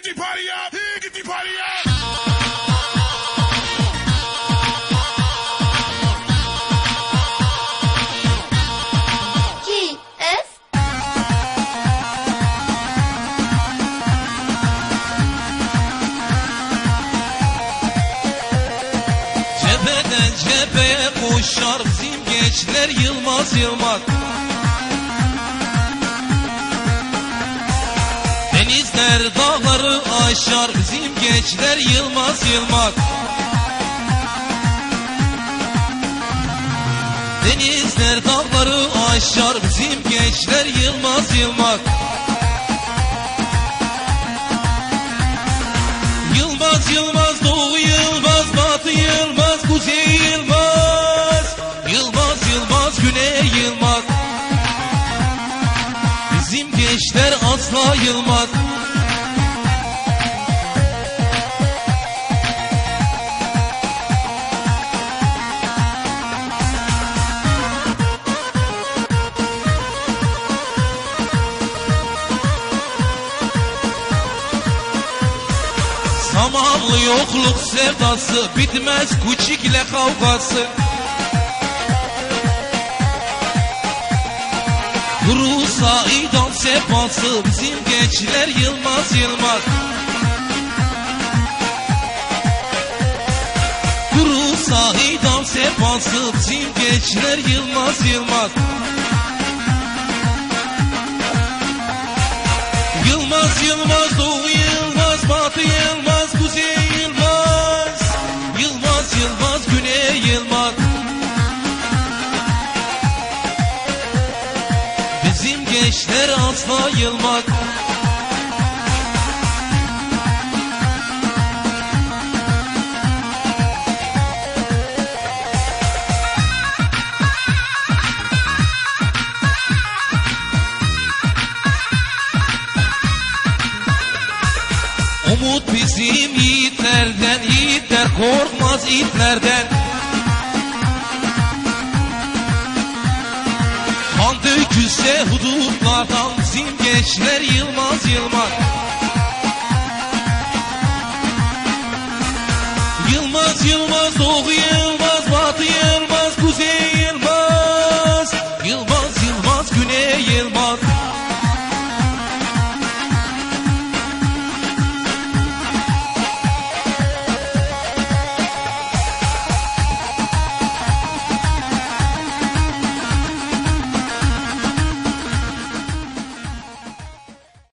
Get the party up! Get the party up! G F Cepheden cepheye koşar bizim gençler Yılmaz Yılmaz Denizler dağları aşar bizim gençler Yılmaz Yılmaz. Denizler dağları aşar bizim gençler Yılmaz Yılmaz. Yılmaz Yılmaz Doğu Yılmaz Batı Yılmaz Kuzey Yılmaz. Yılmaz Yılmaz Güney Yılmaz. Bizim gençler asla yılmaz Zamanlı yokluk sevdası Bitmez küçükle kavgası. Kuru saidam sefası Bizim gençler Yılmaz Yılmaz. Kuru saidam sefası Bizim gençler Yılmaz Yılmaz Gençler asla yılmaz Umut bizim yiğitlerden Yiğitler korkmaz itlerden hudutlardan Bizim gençler Yılmaz Yılmaz